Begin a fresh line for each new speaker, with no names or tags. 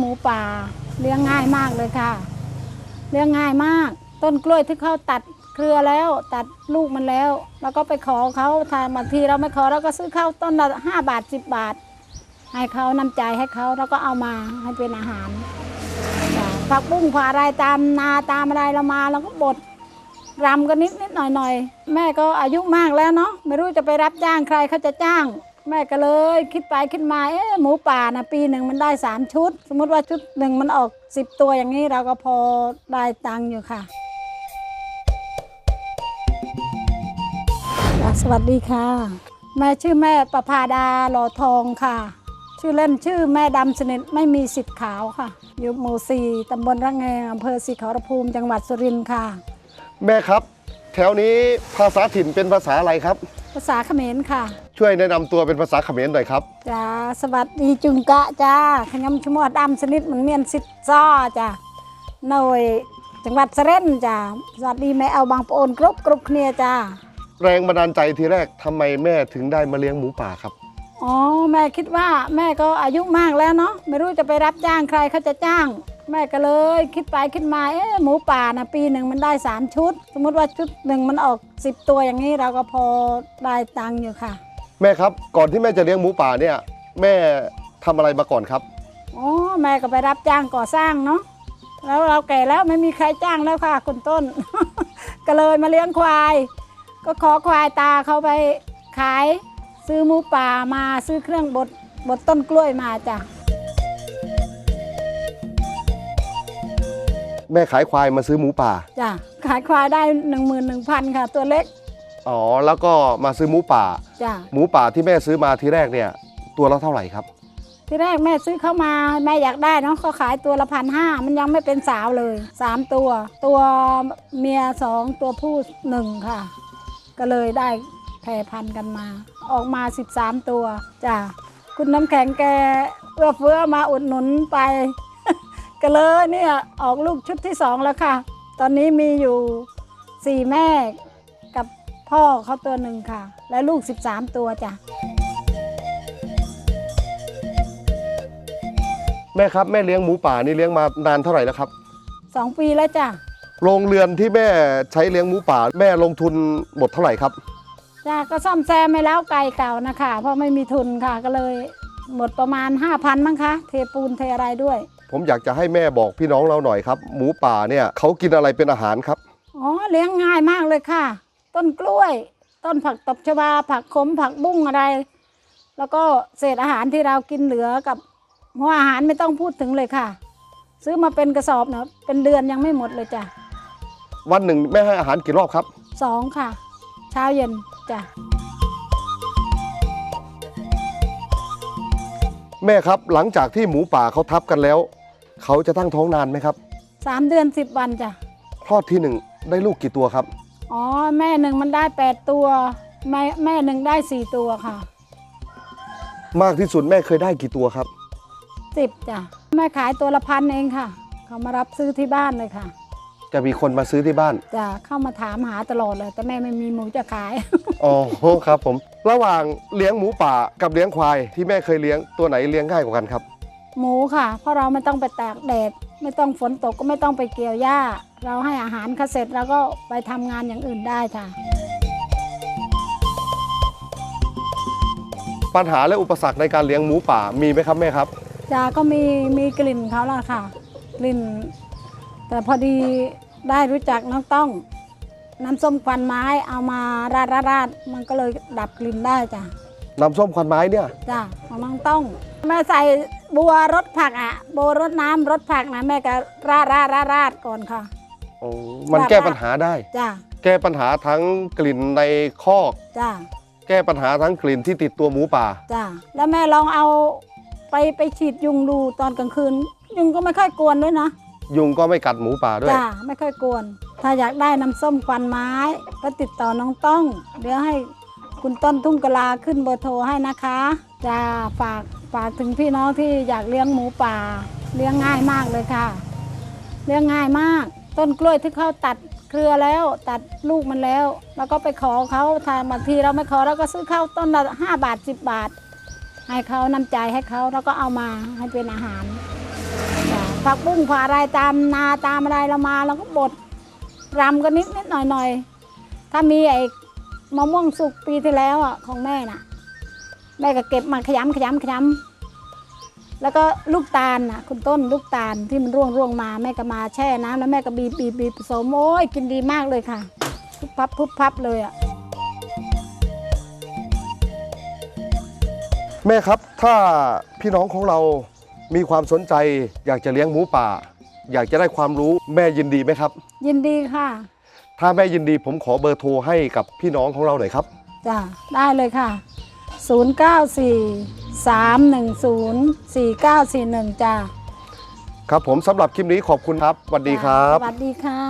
หมูป่าเลี้ยงง่ายมากเลยค่ะ เลี้ยงง่ายมาก ต้นกล้วยที่เขาตัดเครือแล้ว ตัดลูกมันแล้ว แล้วก็ไปขอเขาถ้าบางทีเราไม่ขอเราก็ซื้อข้าวต้นละห้าบาทสิบบาท ให้เขานำใจให้เขาแล้วก็เอามาให้เป็นอาหารผักบุ้งผักอะไรตามนาตามอะไรเรามาเราก็บดรำกันนิดนิดหน่อยหน่อยแม่ก็อายุมากแล้วเนาะไม่รู้จะไปรับจ้างใครเขาจะจ้าง แม่ก็เลย คิดไปคิดมาเอ๊ะหมูป่านะปีหนึ่งมันได้สามชุด สมมติว่าชุดหนึ่งมันออกสิบตัวอย่างนี้เราก็พอได้ตังค์อยู่ค่ะจ้ะสวัสดีค่ะ แม่ชื่อแม่ประภาดาหล่อทองค่ะ ชื่อเล่นชื่อแม่ดำสนิทไม่มีสิทธิ์ขาวค่ะ อยู่หมู่สี่ตำบลระแงงอำเภอศรีขอรภูมิจังหวัดสุรินทร์ค่ะ
แม่ครับ แถวนี้ภาษาถิ่นเป็นภาษาอะไรครับ
ภาษาเขมรค่ะ
ช่วยแนะนำตัวเป็นภาษาเขมรหน่อยครับ
จ้าสวัสดีจุงกะจ้าขยำชะมวดำสนิทเหมือนเมียนสิทธิ์ซ้อจ้าหน่วยจังหวัดสะเร่นจ้าสวัสดีแม่เอาบางปะโอนกรุบกรุบเคลียจ้า
แรงบันดาลใจทีแรกทำไมแม่ถึงได้มาเลี้ยงหมูป่าครับ
อ๋อแม่คิดว่าแม่ก็อายุมากแล้วเนาะไม่รู้จะไปรับจ้างใครเขาจะจ้าง แม่ก็เลยคิดไปคิดมาเอ๊ะหมูป่านะปีหนึ่งมันได้สามชุด สมมติว่าชุดหนึ่งมันออกสิบตัวอย่างนี้เราก็พอได้ตังค์อยู่ค่ะ
แม่ครับก่อนที่แม่จะเลี้ยงหมูป่าเนี่ย แม่ทำอะไรมาก่อนครับ
อ๋อแม่ก็ไปรับจ้างก่อสร้างเนาะแล้วเราแก่แล้วไม่มีใครจ้างแล้วค่ะ คุณต้น ก็เลยมาเลี้ยงควาย ก็ขอควายตาเขาไปขาย ซื้อหมูป่ามาซื้อเครื่องบดบดต้นกล้วยมาจ้ะ
แม่ขายควายมาซื้อหมูป่า
จ้ะขายควายได้หนึ่งหมื่นหนึ่งพันค่ะ ตัวเล็ก
อ๋อแล้วก็มาซื้อหมูป่า
จ้ะ
หมูป่าที่แม่ซื้อมาทีแรกเนี่ย ตัวละเท่าไหร่ครับ
ที่แรกแม่ซื้อเข้ามาแม่อยากได้เนาะเขาขายตัวละพันห้ามันยังไม่เป็นสาวเลยสามตัว ตัวเมียสองตัวผู้หนึ่งค่ะ ก็เลยได้แพร่พันธุ์กันมา ออกมา 13 ตัวจ้ะคุณน้ำแข็งแกเอื้อเฟื้อมาอุดหนุนไป ก็เลยเนี่ยออกลูกชุดที่สองแล้วค่ะ ตอนนี้มีอยู่สี่แม่กับ พ่อเขาตัวหนึ่งค่ะ และลูก 13 ตัวจ้ะ
แม่ครับแม่เลี้ยงหมูป่านี่เลี้ยงมานานเท่าไหร่แล้วครับ
สองปีแล้วจ้ะ
โรงเรือนที่แม่ใช้เลี้ยงหมูป่า แม่ลงทุนหมดเท่าไหร่ครับ
จ้ะก็ซ่อมแซมไม่แล้วไก่เก่านะคะ เพราะไม่มีทุนค่ะก็เลยหมดประมาณ 5,000มั้งคะเทปูนเทอะไรด้วย
ผมอยากจะให้แม่บอกพี่น้องเราหน่อยครับ หมูป่าเนี่ยเขากินอะไรเป็นอาหารครับ
อ๋อเลี้ยงง่ายมากเลยค่ะ ต้นกล้วย ต้นผักตบชวา ผักขมผักบุ้งอะไร แล้วก็เศษอาหารที่เรากินเหลือกับหัวอาหารไม่ต้องพูดถึงเลยค่ะ ซื้อมาเป็นกระสอบเนาะเป็นเดือนยังไม่หมดเลยจ้ะ
วันหนึ่งแม่ให้อาหารกี่รอบครับ
สองค่ะ เช้าเย็นจ้ะ
แม่ครับหลังจากที่หมูป่าเขาทับกันแล้ว เขาจะตั้งท้องนานไหมครับ
สามเดือนสิบวันจ้ะ
คลอดที่หนึ่งได้ลูกกี่ตัวครับ
อ๋อแม่หนึ่งมันได้แปดตัว แม่แม่หนึ่งได้สี่ตัวค่ะ
มากที่สุดแม่เคยได้กี่ตัวครับ
สิบจ้ะแม่ขายตัวละพันเองค่ะ เขามารับซื้อที่บ้านเลยค่ะ
จะมีคนมาซื้อที่บ้าน
จะเข้ามาถามหาตลอดเลย แต่แม่ไม่มีหมูจะขาย
อ๋อครับผม ระหว่างเลี้ยงหมูป่ากับเลี้ยงควายที่แม่เคยเลี้ยงตัวไหนเลี้ยงง่ายกว่ากันครับ
หมูค่ะ เพราะเราไม่ต้องไปตากแดด ไม่ต้องฝนตกก็ไม่ต้องไปเกี่ยวหญ้า เราให้อาหารเขาเสร็จแล้วก็ไปทำงานอย่างอื่นได้ค่ะ
ปัญหาและอุปสรรคในการเลี้ยงหมูป่ามีไหมครับแม่ครับ
จาก็มีมีกลิ่นเขาละค่ะ กลิ่น แต่พอดีได้รู้จักน้องต้องน้ำส้มควันไม้เอามาราดราดราดมันก็เลยดับกลิ่นได้จ้ะ
น้ำส้มควันไม้เนี่ย
จ้ะของน้องต้อง แม่ใส่บัวรสผักอะบัวรสน้ำรสผักนะแม่ก็ราดราดราดราดก่อนค่ะ
อ๋อมันแก้ปัญหาได้
จ้ะ
แก้ปัญหาทั้งกลิ่นในคอก
จ้ะ
แก้ปัญหาทั้งกลิ่นที่ติดตัวหมูป่า
จ้ะแล้วแม่ลองเอาไปไปฉีดยุงดูตอนกลางคืน ยุงก็ไม่ค่อยกวนด้วยนะ
ยุงก็ไม่กัดหมูป่าด้วย
จ้ะไม่ค่อยกวน ถ้าอยากได้น้ำส้มควันไม้ ก็ติดต่อน้องต้อง เดี๋ยวให้คุณต้นทุ่งกะลาขึ้นเบอร์โทรให้นะคะจะฝากฝากถึงพี่น้องที่อยากเลี้ยงหมูป่า เลี้ยงง่ายมากเลยค่ะ เลี้ยงง่ายมาก ต้นกล้วยที่เขาตัดเครือแล้วตัดลูกมันแล้ว แล้วก็ไปขอเขาถ้าบางทีเราไม่ขอเราก็ซื้อข้าวต้นละห้าบาทสิบบาท ให้เขานำใจให้เขาแล้วก็เอามาให้เป็นอาหารผักบุ้งผักอะไรตามนาตามอะไรเรามาเราก็บดรำกันนิดนิดหน่อยหน่อยถ้ามีไอ้มะม่วงสุกปีที่แล้วอะของแม่น่ะแม่ก็เก็บมาขยำขยำขยำ แล้วก็ลูกตาลน่ะคุณต้นลูกตาลที่มันร่วงร่วงมาแม่ก็มาแช่น้ำแล้วแม่ก็บีบบีบบีบผสมโอ้ยกินดีมากเลยค่ะพุบพับพุบพับเลยอะ
แม่ครับถ้าพี่น้องของเรามีความสนใจ อยากจะเลี้ยงหมูป่า อยากจะได้ความรู้แม่ยินดีไหมครับ
ยินดีค่ะ
ถ้าแม่ยินดีผมขอเบอร์โทรให้กับพี่น้องของเราหน่อยครับ
จ้ะได้เลยค่ะ 094 310 4941จ้ะ
ครับผมสำหรับคลิปนี้ขอบคุณครับสวัสดีครับ
สวัสดีค่ะ